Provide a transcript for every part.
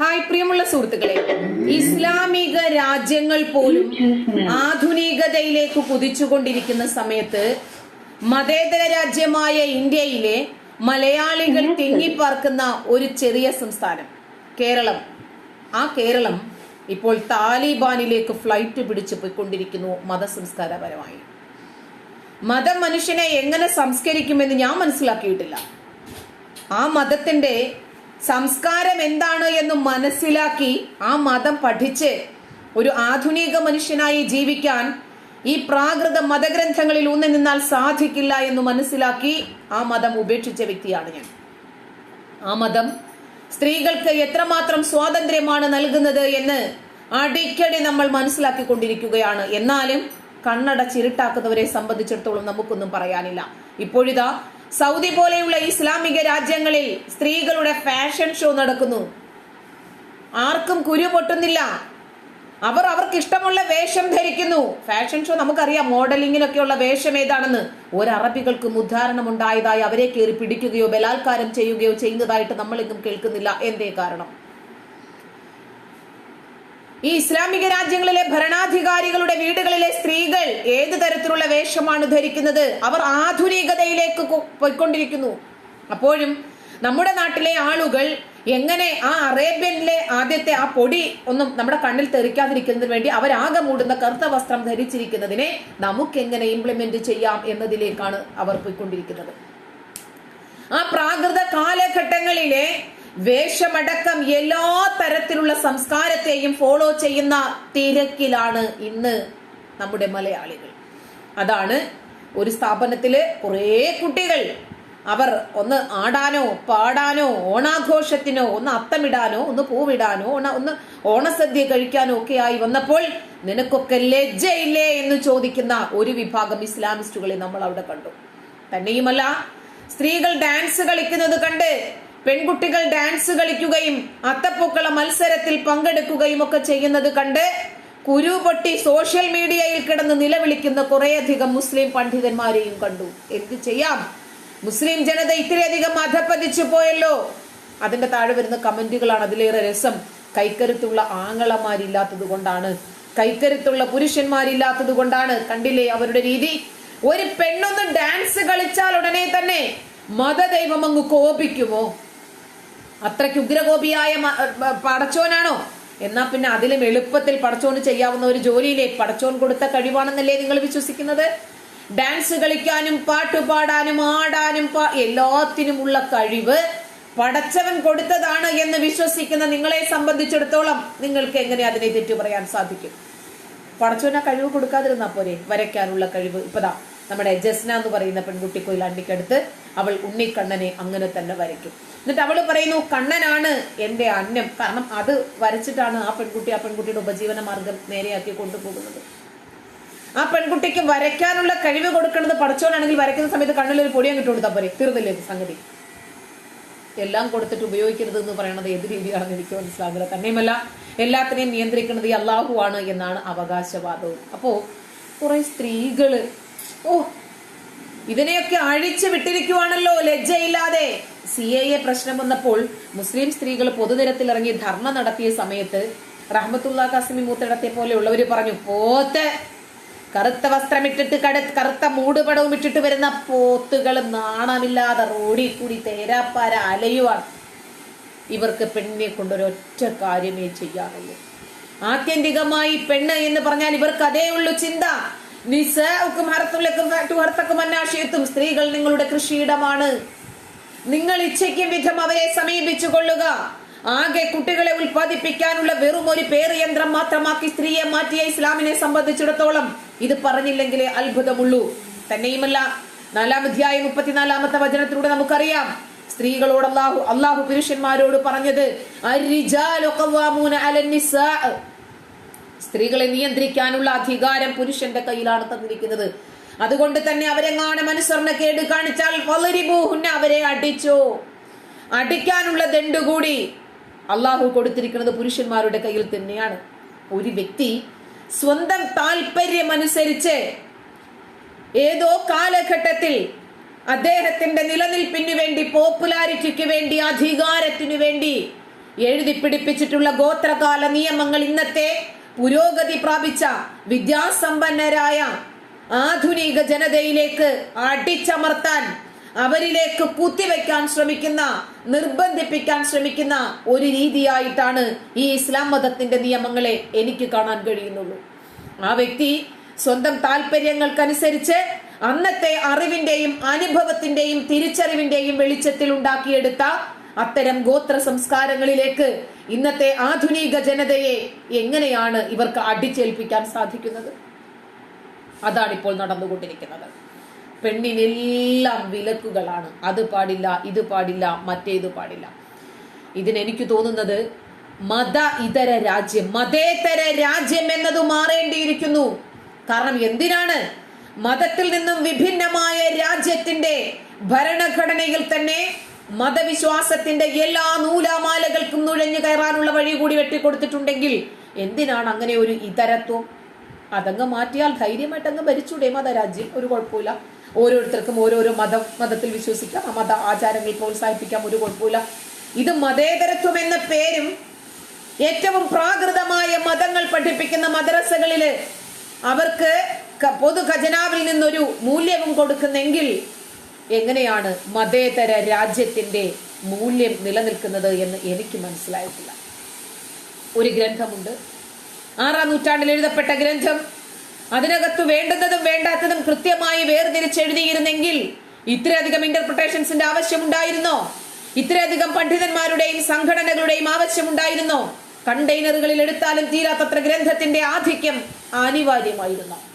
Hi പ്രിയമുള്ള സുഹൃത്തുക്കളെ. ഇസ്ലാമിക രാജ്യങ്ങൾ പോലും ആധുനികതയിലേക്ക് കുതിച്ചുകൊണ്ടിരിക്കുന്ന സമയത്ത് മതേതര രാജ്യമായ ഇന്ത്യയിലെ മലയാളികൾ തിങ്ങിപ്പാർക്കുന്ന ഒരു ചെറിയ സംസ്ഥാനം കേരളം. ആ കേരളം ഇപ്പോൾ താലിബാനിലേക്ക് ഫ്ലൈറ്റ് പിടിച്ചു പോയിക്കൊണ്ടിരിക്കുന്നു മതസംസ്കാരപരമായി. മതം മനുഷ്യനെ എങ്ങനെ സംസ്കരിക്കുമെന്ന് ഞാൻ മനസ്സിലാക്കിയിട്ടില്ല. ആ മതത്തിന്റെ സംസ്കാരം എന്താണ് എന്ന് മനസ്സിലാക്കി ആ മതം പഠിച്ച് ഒരു ആധുനിക മനുഷ്യനായി ജീവിക്കാൻ ഈ പ്രാകൃത മതഗ്രന്ഥങ്ങളിൽ ഊന്നി നിന്നാൽ സാധിക്കില്ല എന്ന് മനസ്സിലാക്കി ആ മതം ഉപേക്ഷിച്ച വ്യക്തിയാണ് ഞാൻ. ആ മതം സ്ത്രീകൾക്ക് എത്രമാത്രം സ്വാതന്ത്ര്യമാണ് നൽകുന്നത് എന്ന് അടിക്കടി നമ്മൾ മനസ്സിലാക്കിക്കൊണ്ടിരിക്കുകയാണ്. എന്നാലും കണ്ണട ചിരുട്ടാക്കുന്നവരെ സംബന്ധിച്ചിടത്തോളം നമുക്കൊന്നും പറയാനില്ല. ഇപ്പോഴിതാ സൗദി പോലെയുള്ള ഇസ്ലാമിക രാജ്യങ്ങളിൽ സ്ത്രീകളുടെ ഫാഷൻ ഷോ നടക്കുന്നു. ആർക്കും കുരു പൊട്ടുന്നില്ല. അവർ അവർക്ക് ഇഷ്ടമുള്ള വേഷം ധരിക്കുന്നു. ഫാഷൻ ഷോ നമുക്കറിയാം മോഡലിങ്ങിനൊക്കെയുള്ള വേഷം ഏതാണെന്ന്. ഒരു അറബികൾക്കും ഉദ്ധാരണം ഉണ്ടായതായി അവരെ കയറി പിടിക്കുകയോ ബലാത്കാരം ചെയ്യുകയോ ചെയ്യുന്നതായിട്ട് നമ്മളെങ്ങും കേൾക്കുന്നില്ല. എന്തേ കാരണം? ഈ ഇസ്ലാമിക രാജ്യങ്ങളിലെ ഭരണാധികാരികളുടെ വീടുകളിലെ സ്ത്രീകൾ ഏത് തരത്തിലുള്ള വേഷമാണ് ധരിക്കുന്നത്? അവർ ആധുനികതയിലേക്ക് പോയിക്കൊണ്ടിരിക്കുന്നു. അപ്പോഴും നമ്മുടെ നാട്ടിലെ ആളുകൾ എങ്ങനെ ആ അറേബ്യനിലെ ആദ്യത്തെ ആ പൊടി ഒന്നും നമ്മുടെ കണ്ണിൽ തെറിക്കാതിരിക്കുന്നതിന് വേണ്ടി അവരാകെ മൂടുന്ന കറുത്ത വസ്ത്രം ധരിച്ചിരിക്കുന്നതിനെ നമുക്ക് എങ്ങനെ ഇംപ്ലിമെന്റ് ചെയ്യാം എന്നതിലേക്കാണ് അവർ പോയിക്കൊണ്ടിരിക്കുന്നത്. ആ പ്രാകൃത കാലഘട്ടങ്ങളിലെ വേഷമടക്കം എല്ലാ തരത്തിലുള്ള സംസ്കാരത്തെയും ഫോളോ ചെയ്യുന്ന തിരക്കിലാണ് ഇന്ന് നമ്മുടെ മലയാളികൾ. അതാണ് ഒരു സ്ഥാപനത്തിൽ കുറേ കുട്ടികൾ. അവർ ഒന്ന് ആടാനോ പാടാനോ ഓണാഘോഷത്തിനോ ഒന്ന് അത്തമിടാനോ ഒന്ന് പൂവിടാനോ ഓണ ഒന്ന് ഓണസദ്യ കഴിക്കാനോ ഒക്കെ ആയി വന്നപ്പോൾ നിനക്കൊക്കെ ലജ്ജയില്ലേ എന്ന് ചോദിക്കുന്ന ഒരു വിഭാഗം ഇസ്ലാമിസ്റ്റുകളെ നമ്മൾ അവിടെ കണ്ടു. തന്നെയുമല്ല സ്ത്രീകൾ ഡാൻസ് കളിക്കുന്നത് കണ്ട് പെൺകുട്ടികൾ ഡാൻസ് കളിക്കുകയും അത്തപ്പൂക്കള മത്സരത്തിൽ പങ്കെടുക്കുകയും ഒക്കെ ചെയ്യുന്നത് കണ്ട് കുരു പൊട്ടി സോഷ്യൽ മീഡിയയിൽ കിടന്ന് നിലവിളിക്കുന്ന കുറേയധികം മുസ്ലിം പണ്ഡിതന്മാരെയും കണ്ടു. എന്ത് ചെയ്യാം? മുസ്ലിം ജനത ഇത്രയധികം അധപ്പതിച്ചു പോയല്ലോ. അതിന്റെ താഴെ വരുന്ന കമന്റുകളാണ്. അതിലേറെ രസം. കൈക്കരുത്തുള്ള ആങ്ങളമാരില്ലാത്തത് കൊണ്ടാണ്. കൈക്കരുത്തുള്ള പുരുഷന്മാരില്ലാത്തത് കൊണ്ടാണ്. കണ്ടില്ലേ അവരുടെ രീതി? ഒരു പെണ്ണൊന്ന് ഡാൻസ് കളിച്ചാൽ ഉടനെ തന്നെ മതദൈവം അങ്ങ് കോപിക്കുമോ? അത്രയ്ക്ക് ഉഗ്രകോപിയായ പടച്ചോനാണോ? എന്നാ പിന്നെ അതിലും എളുപ്പത്തിൽ പടച്ചോന് ചെയ്യാവുന്ന ഒരു ജോലിയിലെ പടച്ചോൻ കൊടുത്ത കഴിവാണെന്നല്ലേ നിങ്ങൾ വിശ്വസിക്കുന്നത്? ഡാൻസ് കളിക്കാനും പാട്ടുപാടാനും ആടാനും എല്ലാത്തിനുമുള്ള കഴിവ് പടച്ചവൻ കൊടുത്തതാണ് എന്ന് വിശ്വസിക്കുന്ന നിങ്ങളെ സംബന്ധിച്ചിടത്തോളം നിങ്ങൾക്ക് എങ്ങനെ അതിനെ തെറ്റു പറയാൻ സാധിക്കും പടച്ചോന കഴിവ് കൊടുക്കാതിരുന്നാ പോരെ? വരയ്ക്കാനുള്ള കഴിവ്. ഇപ്പതാ. നമ്മുടെ ജസ്ന എന്ന് പറയുന്ന പെൺകുട്ടി കൊയിലാണ്ടിക്കടുത്ത് അവൾ ഉണ്ണിക്കണ്ണനെ അങ്ങനെ തന്നെ വരയ്ക്കും. എന്നിട്ട് അവൾ പറയുന്നു കണ്ണനാണ് എന്റെ അന്നം. കാരണം അത് വരച്ചിട്ടാണ് ആ പെൺകുട്ടി ആ പെൺകുട്ടിയുടെ ഉപജീവന മാർഗം നേരെയാക്കി കൊണ്ടുപോകുന്നത്. ആ പെൺകുട്ടിക്ക് വരയ്ക്കാനുള്ള കഴിവ് കൊടുക്കുന്നത് പടച്ചോനാണെങ്കിൽ വരയ്ക്കുന്ന സമയത്ത് കണ്ണിൽ ഒരു പൊടിയും കിട്ടു കൊടുത്താൽ പോരെ തീർന്നില്ലേ സംഗതി? എല്ലാം കൊടുത്തിട്ട് ഉപയോഗിക്കരുത് എന്ന് പറയുന്നത് ഏത് രീതിയാണെന്ന് എനിക്ക് മനസ്സിലാകില്ല തന്നെയുമല്ല എല്ലാത്തിനെയും നിയന്ത്രിക്കുന്നത് ഈ അള്ളാഹു ആണ് എന്നാണ് അവകാശവാദവും. അപ്പോ കുറെ സ്ത്രീകൾ ഓ ഇതിനെയൊക്കെ അഴിച്ചു വിട്ടിരിക്കുവാണല്ലോ ലജ്ജയില്ലാതെ. സി എ എ പ്രശ്നം വന്നപ്പോൾ മുസ്ലിം സ്ത്രീകൾ പൊതുനിരത്തിലിറങ്ങി ധർണ നടത്തിയ സമയത്ത് റഹ്മത്തുള്ള കാസിമി മൂത്തടത്തെ പോലെയുള്ളവർ പറഞ്ഞു പോത്ത്. കറുത്ത വസ്ത്രമിട്ടിട്ട് കട കറുത്ത മൂടുപടവും ഇട്ടിട്ട് വരുന്ന പോത്തുകൾ നാണമില്ലാതെ റോഡിൽ കൂടി തേരാപ്പാര അലയുവാണ്. ഇവർക്ക് പെണ്ണിനെ കൊണ്ടൊരൊറ്റ കാര്യമേ ചെയ്യാറുള്ളൂ. ആത്യന്തികമായി പെണ്ണ് എന്ന് പറഞ്ഞാൽ ഇവർക്ക് അതേ ഉള്ളൂ ചിന്ത. അന്നാശയത്തും സ്ത്രീകൾ നിങ്ങളുടെ കൃഷിയിടമാണ്. നിങ്ങൾ ഇച്ഛയ്ക്കും വിധം അവരെ സമീപിച്ചു കൊള്ളുക ആകെ കുട്ടികളെ ഉൽപ്പാദിപ്പിക്കാനുള്ള വെറും ഒരു പേര് യന്ത്രം മാത്രമാക്കി സ്ത്രീയെ മാറ്റിയ ഇസ്ലാമിനെ സംബന്ധിച്ചിടത്തോളം ഇത് പറഞ്ഞില്ലെങ്കിലേ അത്ഭുതമുള്ളൂ. തന്നെയുമല്ല നാലാം അധ്യായം മുപ്പത്തിനാലാമത്തെ വചനത്തിലൂടെ നമുക്കറിയാം. സ്ത്രീകളോട് അള്ളാഹു അള്ളാഹു പുരുഷന്മാരോട് പറഞ്ഞത് സ്ത്രീകളെ നിയന്ത്രിക്കാനുള്ള അധികാരം പുരുഷന്റെ കയ്യിലാണ് തന്നിരിക്കുന്നത്. അതുകൊണ്ട് തന്നെ അവരെങ്ങാണ് അവരെങ്ങാനും അനുസരണക്കേട് കാണിച്ചാൽ വളരിബൂഹുന്ന അവരെ അടിച്ചു. അടിക്കാനുള്ള ദണ്ട് കൂടി അള്ളാഹു കൊടുത്തിരിക്കുന്നത് പുരുഷന്മാരുടെ കയ്യിൽ തന്നെയാണ്. ഒരു വ്യക്തി സ്വന്തം താല്പര്യമനുസരിച്ച് ഏതോ കാലഘട്ടത്തിൽ അദ്ദേഹത്തിന്റെ നിലനിൽപ്പിന് വേണ്ടി പോപ്പുലാരിറ്റിക്ക് വേണ്ടി അധികാരത്തിനു വേണ്ടി എഴുതി പിടിപ്പിച്ചിട്ടുള്ള ഗോത്രകാല നിയമങ്ങൾ ഇന്നത്തെ പുരോഗതി പ്രാപിച്ച വിദ്യാസമ്പന്നരായ ആധുനിക ജനതയിലേക്ക് അടിച്ചമർത്താൻ അവരിലേക്ക് കുത്തിവെക്കാൻ ശ്രമിക്കുന്ന നിർബന്ധിപ്പിക്കാൻ ശ്രമിക്കുന്ന ഒരു രീതിയായിട്ടാണ് ഈ ഇസ്ലാം മതത്തിന്റെ നിയമങ്ങളെ എനിക്ക് കാണാൻ കഴിയുന്നുള്ളൂ. ആ വ്യക്തി സ്വന്തം താല്പര്യങ്ങൾക്കനുസരിച്ച് അന്നത്തെ അറിവിന്റെയും അനുഭവത്തിന്റെയും തിരിച്ചറിവിന്റെയും വെളിച്ചത്തിൽ ഉണ്ടാക്കിയെടുത്ത അത്തരം ഗോത്ര സംസ്കാരങ്ങളിലേക്ക് ഇന്നത്തെ ആധുനിക ജനതയെ എങ്ങനെയാണ് ഇവർക്ക് അടിച്ചേൽപ്പിക്കാൻ സാധിക്കുന്നത്? അതാണ് ഇപ്പോൾ നടന്നുകൊണ്ടിരിക്കുന്നത്. പെണ്ണിനെല്ലാം വിലക്കുകളാണ്. അത് പാടില്ല ഇത് പാടില്ല മറ്റേത് പാടില്ല. ഇതിനെനിക്ക് തോന്നുന്നത് മത ഇതര രാജ്യം മതേതര രാജ്യം എന്നത് മാറേണ്ടിയിരിക്കുന്നു. കാരണം എന്തിനാണ്? മതത്തിൽ നിന്നും വിഭിന്നമായ രാജ്യത്തിന്റെ ഭരണഘടനയിൽ തന്നെ മതവിശ്വാസത്തിന്റെ എല്ലാ നൂലാമാലകൾക്കും നുഴഞ്ഞു കയറാനുള്ള വഴി കൂടി വെട്ടിക്കൊടുത്തിട്ടുണ്ടെങ്കിൽ എന്തിനാണ് അങ്ങനെ ഒരു ഇതരത്വം? അതങ്ങ് മാറ്റിയാൽ ധൈര്യമായിട്ട് അങ്ങ് ഭരിച്ചൂടെ മതരാജ്യം. ഒരു കുഴപ്പമില്ല. ഓരോരുത്തർക്കും ഓരോരോ മതം മതത്തിൽ വിശ്വസിക്കാം. ആ മത ആചാരങ്ങൾ പ്രോത്സാഹിപ്പിക്കാം. ഒരു കുഴപ്പമില്ല. ഇത് മതേതരത്വം എന്ന പേരും ഏറ്റവും പ്രാകൃതമായ മതങ്ങൾ പഠിപ്പിക്കുന്ന മദ്രസകളിൽ അവർക്ക് പൊതു ഖജനാവിൽ നിന്നൊരു മൂല്യവും കൊടുക്കുന്നെങ്കിൽ എങ്ങനെയാണ് മതേതര രാജ്യത്തിന്റെ മൂല്യം നിലനിൽക്കുന്നത് എന്ന് എനിക്ക് മനസ്സിലായിട്ടില്ല. ഒരു ഗ്രന്ഥമുണ്ട്. ആറാം നൂറ്റാണ്ടിൽ എഴുതപ്പെട്ട ഗ്രന്ഥം. അതിനകത്ത് വേണ്ടുന്നതും വേണ്ടാത്തതും കൃത്യമായി വേർതിരിച്ചെഴുതിയിരുന്നെങ്കിൽ ഇത്രയധികം ഇന്റർപ്രിട്ടേഷൻസിന്റെ ആവശ്യമുണ്ടായിരുന്നോ? ഇത്രയധികം പണ്ഡിതന്മാരുടെയും സംഘടനകളുടെയും ആവശ്യമുണ്ടായിരുന്നോ? കണ്ടെയ്നറുകളിൽ എടുത്താലും തീരാത്തത്ര ഗ്രന്ഥത്തിന്റെ ആധിക്യം അനിവാര്യമായിരുന്നു?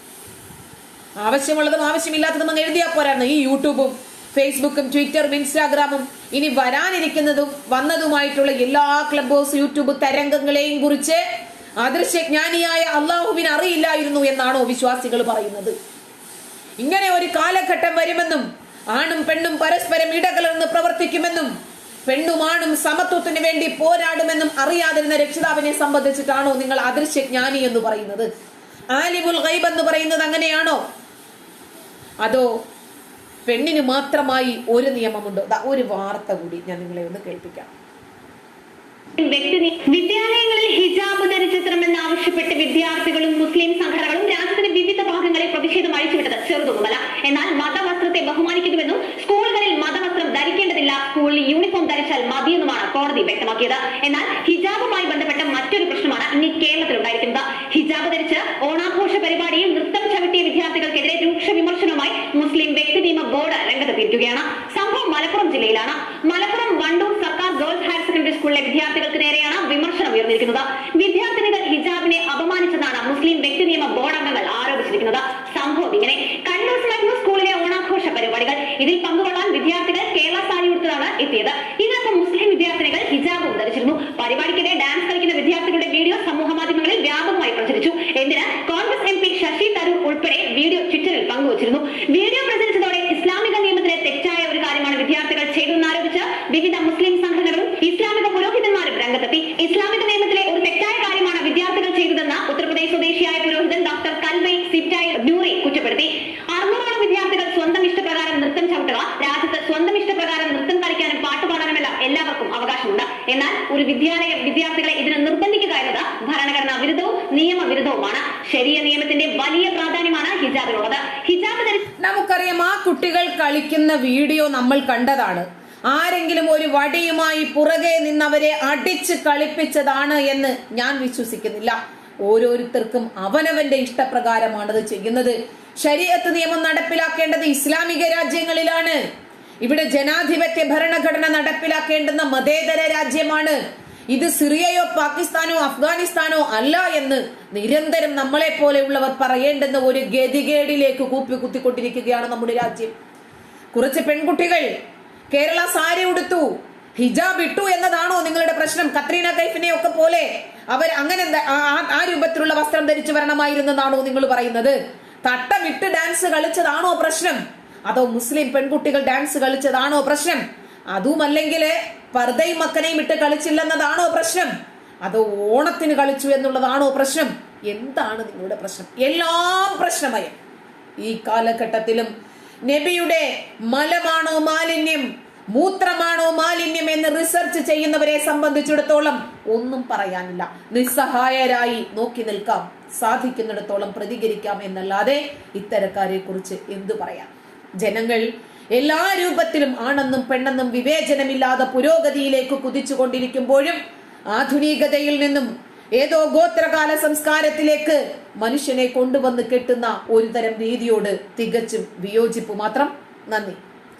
ആവശ്യമുള്ളതും ആവശ്യമില്ലാത്തതും അങ്ങ് എഴുതിയാൽ പോരായിരുന്നു. ഈ യൂട്യൂബും ഫേസ്ബുക്കും ട്വിറ്ററും ഇൻസ്റ്റാഗ്രാമും ഇനി വരാനിരിക്കുന്നതും വന്നതുമായിട്ടുള്ള എല്ലാ ക്ലബ് ഹൗസ് യൂട്യൂബ് തരംഗങ്ങളെയും കുറിച്ച് അദൃശ്യജ്ഞാനിയായ അള്ളാഹുവിന് അറിയില്ലായിരുന്നു എന്നാണോ വിശ്വാസികൾ പറയുന്നത്. ഇങ്ങനെ ഒരു കാലഘട്ടം വരുമെന്നും ആണും പെണ്ണും പരസ്പരം ഇടകലർന്ന് പ്രവർത്തിക്കുമെന്നും പെണ്ണും ആണും സമത്വത്തിന് വേണ്ടി പോരാടുമെന്നും അറിയാതിരുന്ന രക്ഷിതാവിനെ സംബന്ധിച്ചിട്ടാണോ നിങ്ങൾ അദൃശ്യജ്ഞാനി എന്ന് പറയുന്നത്? ആലിമുൽ ഗൈബ് എന്ന് പറയുന്നത് അങ്ങനെയാണോ? അതോ പെണ്ണിന് മാത്രമായി ഒരു നിയമമുണ്ടോ? ഒരു വാർത്ത കൂടി ഞാൻ നിങ്ങളെ ഒന്ന് കേൾപ്പിക്കാം. വിദ്യാലയങ്ങളിൽ ഹിജാബ് ധരിച്ചെത്തണമെന്ന് ആവശ്യപ്പെട്ട് വിദ്യാർത്ഥികളും മുസ്ലിം സംഘടനകളും രാജ്യത്തിന്റെ വിവിധ ഭാഗങ്ങളിൽ പ്രതിഷേധം അഴിച്ചുവിട്ടത് ചെറുതൊന്നുമല്ല എന്നാൽ മതവസ്ത്രത്തെ ബഹുമാനിക്കുന്നുവെന്നും സ്കൂളുകളിൽ മതവസ്ത്രം ധരിക്കേണ്ടതില്ല സ്കൂളിൽ യൂണിഫോം ധരിച്ചാൽ മതിയെന്നുമാണ് കോടതി വ്യക്തമാക്കിയത്. എന്നാൽ ഹിജാബുമായി ബന്ധപ്പെട്ട മറ്റൊരു പ്രശ്നമാണ് ഇനി കേരളത്തിൽ ഇതിൽ പങ്കുകൊള്ളാൻ വിദ്യാർത്ഥികൾ കേരള സാരി ഉടുത്തതാണ് എത്തിയത്. ഇതിനൊപ്പം മുസ്ലിം വിദ്യാർത്ഥിനികൾ ഹിജാബും ധരിച്ചിരുന്നു. പരിപാടിക്കിടെ ഡാൻസ് കളിക്കുന്ന വിദ്യാർത്ഥികളുടെ വീഡിയോ സമൂഹ മാധ്യമങ്ങളിൽ വ്യാപകമായി പ്രചരിച്ചു. എന്തിന്? കോൺഗ്രസ് എം പി ശശി തരൂർ ഉൾപ്പെടെ വീഡിയോ ട്വിറ്ററിൽ പങ്കുവച്ചിരുന്നു. വീഡിയോ പ്രചരിച്ചതോടെ ഇസ്ലാമിക നിയമത്തിന് തെറ്റായ ഒരു കാര്യമാണ് വിദ്യാർത്ഥികൾ ചെയ്തെന്നാരോപിച്ച് വിവിധ മുസ്ലിം സംഘടനകളും ഇസ്ലാമിക പുരോഹിതന്മാരും രംഗത്തെത്തി. ഇസ്ലാമിക നിയമവിരുദ്ധവുമാണ്. ശരിയ നിയമത്തിന്റെ വലിയ പ്രാധാന്യമാണ് ഹിജാബിനുള്ളത്. ഹിജാബ് നമുക്കറിയാം ആ കുട്ടികൾ കളിക്കുന്ന വീഡിയോ നമ്മൾ കണ്ടതാണ്. ആരെങ്കിലും ഒരു വടിയുമായി പുറകെ നിന്നവരെ അടിച്ച് കളിപ്പിച്ചതാണ് എന്ന് ഞാൻ വിശ്വസിക്കുന്നില്ല. ഓരോരുത്തർക്കും അവനവന്റെ ഇഷ്ടപ്രകാരമാണത് ചെയ്യുന്നത്. ശരീരത്ത് നിയമം നടപ്പിലാക്കേണ്ടത് ഇസ്ലാമിക രാജ്യങ്ങളിലാണ്. ഇവിടെ ജനാധിപത്യ ഭരണഘടന നടപ്പിലാക്കേണ്ടുന്ന മതേതര രാജ്യമാണ്. ഇത് സിറിയയോ പാകിസ്ഥാനോ അഫ്ഗാനിസ്ഥാനോ അല്ല എന്ന് നിരന്തരം നമ്മളെ പോലെയുള്ളവർ പറയേണ്ടെന്ന് ഒരു ഗതികേടിലേക്ക് കൂപ്പി കുത്തിക്കൊണ്ടിരിക്കുകയാണ് നമ്മുടെ രാജ്യം. കുറച്ച് പെൺകുട്ടികൾ കേരള സാരി ഉടുത്തു ഹിജാബ് ഇട്ടു എന്നതാണോ നിങ്ങളുടെ പ്രശ്നം? കത്രീന കൈഫിനെ ഒക്കെ പോലെ അവർ അങ്ങനെ ആ- രൂപത്തിലുള്ള വസ്ത്രം ധരിച്ചു വരണമായിരുന്നെന്നാണോ നിങ്ങൾ പറയുന്നത്? തട്ടമിട്ട് ഡാൻസ് കളിച്ചതാണോ പ്രശ്നം? അതോ മുസ്ലിം പെൺകുട്ടികൾ ഡാൻസ് കളിച്ചതാണോ പ്രശ്നം? അതുമല്ലെങ്കിൽ പർദ്ദയും മക്കനെയും ഇട്ട് കളിച്ചില്ലെന്നതാണോ പ്രശ്നം? അതോ ഓണത്തിന് കളിച്ചു എന്നുള്ളതാണോ പ്രശ്നം? എന്താണ് നിങ്ങളുടെ പ്രശ്നം? എല്ലാം പ്രശ്നമയം. ഈ കാലഘട്ടത്തിലും നബിയുടെ മലമാണോ മാലിന്യം മൂത്രമാണോ മാലിന്യം എന്ന് റിസർച്ച് ചെയ്യുന്നവരെ സംബന്ധിച്ചിടത്തോളം ഒന്നും പറയാനില്ല. നിസ്സഹായരായി നോക്കി നിൽക്കാം. സാധിക്കുന്നിടത്തോളം പ്രതികരിക്കാം എന്നല്ലാതെ ഇത്തരക്കാരെ കുറിച്ച് എന്തു പറയാം? ജനങ്ങൾ എല്ലാ രൂപത്തിലും ആണെന്നും പെണ്ണെന്നും വിവേചനമില്ലാതെ പുരോഗതിയിലേക്ക് കുതിച്ചുകൊണ്ടിരിക്കുമ്പോഴും ആധുനികതയിൽ നിന്നും ഏതോ ഗോത്രകാല സംസ്കാരത്തിലേക്ക് മനുഷ്യനെ കൊണ്ടുവന്ന് കെട്ടുന്ന ഒരുതരം രീതിയോട് തികച്ചും വിയോജിപ്പ് മാത്രം നന്ദി.